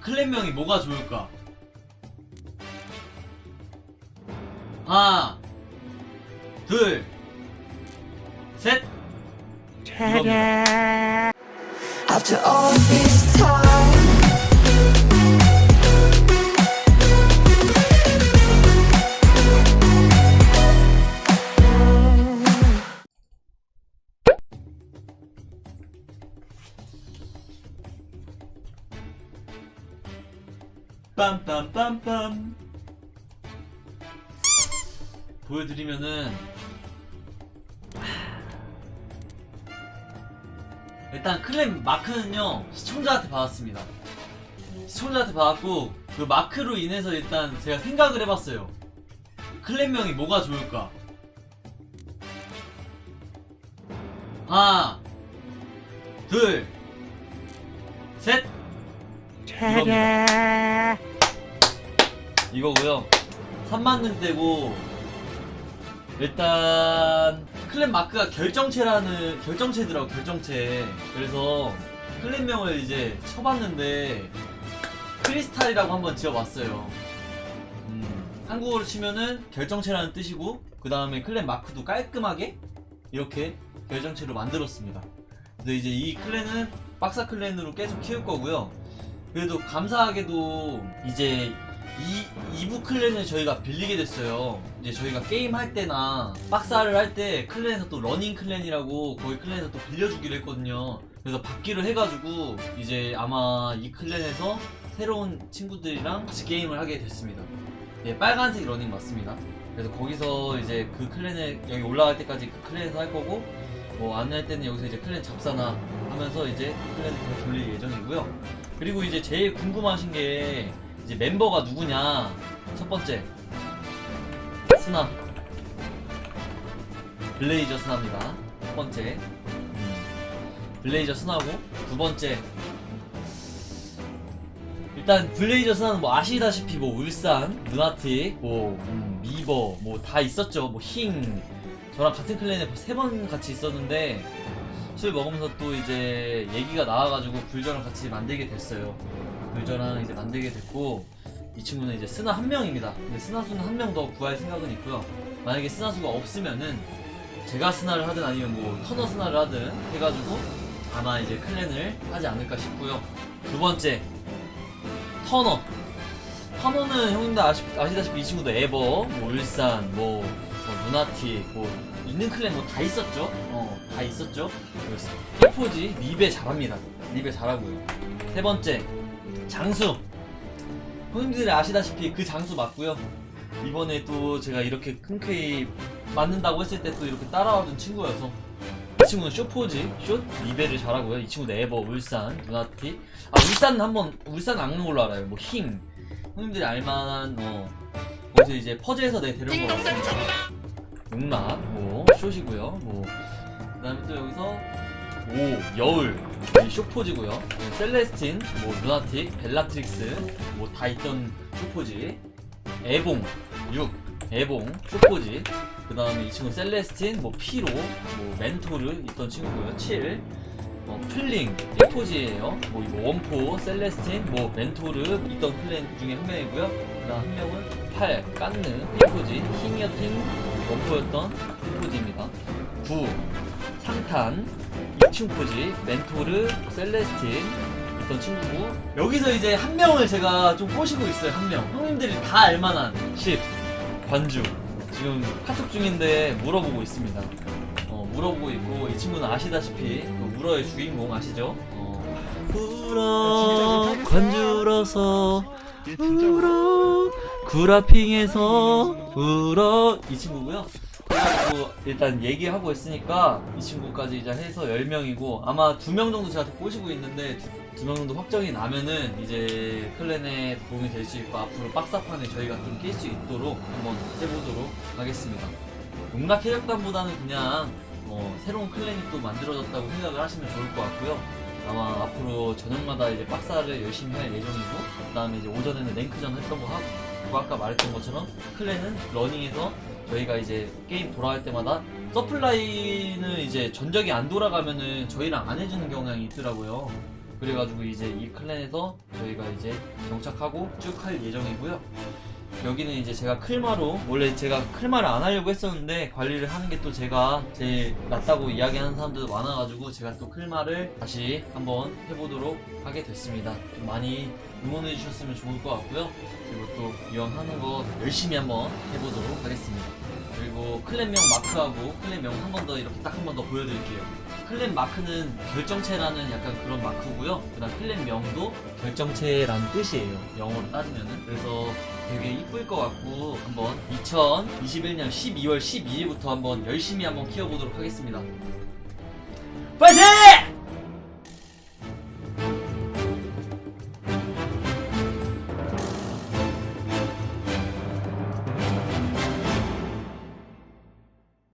클랜명이 뭐가 좋을까? 하나, 둘, 셋. 이겁니다. After all this time 빰빰빰빰. 보여드리면은 일단 클랜 마크는요 시청자한테 받았습니다. 시청자한테 받았고 그 마크로 인해서 일단 제가 생각을 해봤어요. 클랜명이 뭐가 좋을까? 하나, 둘, 셋. 이겁니다. 이거고요. 3만능 때고 일단 클랜 마크가 결정체라는 결정체더라고 결정체. 그래서 클랜명을 이제 쳐봤는데 크리스탈이라고 한번 지어봤어요. 음, 한국어로 치면은 결정체라는 뜻이고 그 다음에 클랜 마크도 깔끔하게 이렇게 결정체로 만들었습니다. 근데 이제 이 클랜은 박사 클랜으로 계속 키울 거고요. 그래도 감사하게도 이제 이 2부 클랜을 저희가 빌리게 됐어요. 이제 저희가 게임 할 때나 박사를 할 때 클랜에서 또 러닝 클랜이라고 거기 클랜에서 또 빌려주기로 했거든요. 그래서 받기로 해가지고 이제 아마 이 클랜에서 새로운 친구들이랑 같이 게임을 하게 됐습니다. 예, 빨간색 러닝 맞습니다. 그래서 거기서 이제 그 클랜에 여기 올라갈 때까지 그 클랜에서 할 거고 뭐 안할 때는 여기서 이제 클랜 잡사나 하면서 이제 클랜을 돌릴 예정이고요. 그리고 이제 제일 궁금하신 게 이제 멤버가 누구냐? 첫 번째. 스나. 블레이저 스나입니다. 첫 번째. 음, 블레이저 스나고 두 번째. 일단 블레이저 스나는 뭐 아시다시피 뭐 울산 누나틱 뭐 음, 미버 뭐 다 있었죠. 뭐힝. 저랑 같은 클랜에 세 번 같이 있었는데 술 먹으면서 또 이제 얘기가 나와가지고 불전을 같이 만들게 됐어요. 불전랑 이제 만들게 됐고 이 친구는 이제 스나 한 명입니다. 근데 스나 수는 한 명 더 구할 생각은 있고요. 만약에 스나 수가 없으면은 제가 스나를 하든 아니면 뭐 터너 스나를 하든 해가지고 아마 이제 클랜을 하지 않을까 싶고요. 두 번째 터너. 터너는 형님들 아시, 아시다시피 이 친구도 에버, 뭐 울산, 뭐, 뭐 루나틱, 뭐 있는 클랜 뭐 다 있었죠. 어, 다 있었죠. 그래서 히포지 리베 잘합니다. 리베 잘하고요. 세 번째 장수. 형님들이 아시다시피 그 장수 맞고요. 이번에 또 제가 이렇게 흔쾌히 맞는다고 했을 때 또 이렇게 따라와준 친구여서 이 친구는 쇼포지, 쇼 리베를 잘하고요. 이 친구도 에버, 울산, 누나티. 아 울산 한번 울산 악는 걸로 알아요. 뭐 힘. 형님들이 알만한 어 거기서 이제 퍼즈에서 내 데려온 거 같습니다. 용락, 뭐 쇼시고요. 뭐 그 다음에 또 여기서 오 여울 이 쇼포지고요. 네, 셀레스틴, 뭐 루나틱, 벨라트릭스 뭐 다 있던 쇼포지. 에봉 6 에봉 쇼포지. 그 다음에 이 친구 셀레스틴, 뭐 피로, 뭐 멘토르 있던 친구고요. 7 어, 플링, 히포지예요. 뭐 이거 원포, 셀레스틴, 뭐 멘토르 있던 클랜 중에 한 명이고요. 그다음 한 명은 8 깐느, 히포지, 킹이어 팅 원포였던 히포지입니다. 9 상탄, 이충포지, 멘토르, 셀레스틴 있던 친구고 여기서 이제 한 명을 제가 좀 꼬시고 있어요. 한 명. 형님들이 다 알만한 10 관주. 지금 카톡 중인데 물어보고 있습니다. 어, 물어보고 있고 이 친구는 아시다시피 그 울어의 주인공 아시죠? 어. 울어 관주러서 울어 구라핑에서 울어 이 친구고요. 그래가지고 일단 얘기하고 있으니까 이 친구까지 이제 해서 10명이고 아마 2명 정도 제가 더 꼬시고 있는데 2명 정도 확정이 나면은 이제 클랜에 도움이 될 수 있고 앞으로 박사판에 저희가 좀 낄 수 있도록 한번 해보도록 하겠습니다. 용락 해적단보다는 그냥 어, 새로운 클랜이 또 만들어졌다고 생각을 하시면 좋을 것 같고요. 아마 앞으로 저녁마다 이제 박사를 열심히 할 예정이고, 그 다음에 이제 오전에는 랭크전 했던 거 하고, 아까 말했던 것처럼 클랜은 러닝에서 저희가 이제 게임 돌아갈 때마다 서플라이는 이제 전적이 안 돌아가면은 저희랑 안 해주는 경향이 있더라고요. 그래가지고 이제 이 클랜에서 저희가 이제 정착하고 쭉 할 예정이고요. 여기는 이제 제가 클마로 원래 제가 클마를 안 하려고 했었는데 관리를 하는 게 또 제가 제일 낫다고 이야기하는 사람들도 많아가지고 제가 또 클마를 다시 한번 해보도록 하게 됐습니다. 좀 많이 응원해 주셨으면 좋을 것 같고요. 그리고 또 이왕하는 거 열심히 한번 해보도록 하겠습니다. 그리고 클랜명 마크하고 클랜명 한 번 더 이렇게 딱 한 번 더 보여드릴게요. 클랜 마크는 결정체라는 약간 그런 마크고요. 그다음 클랜 명도 결정체라는 뜻이에요. 영어로 따지면은. 그래서 되게 이쁠 것 같고 한번 2021년 12월 12일부터 한번 열심히 한번 키워보도록 하겠습니다. 파이팅!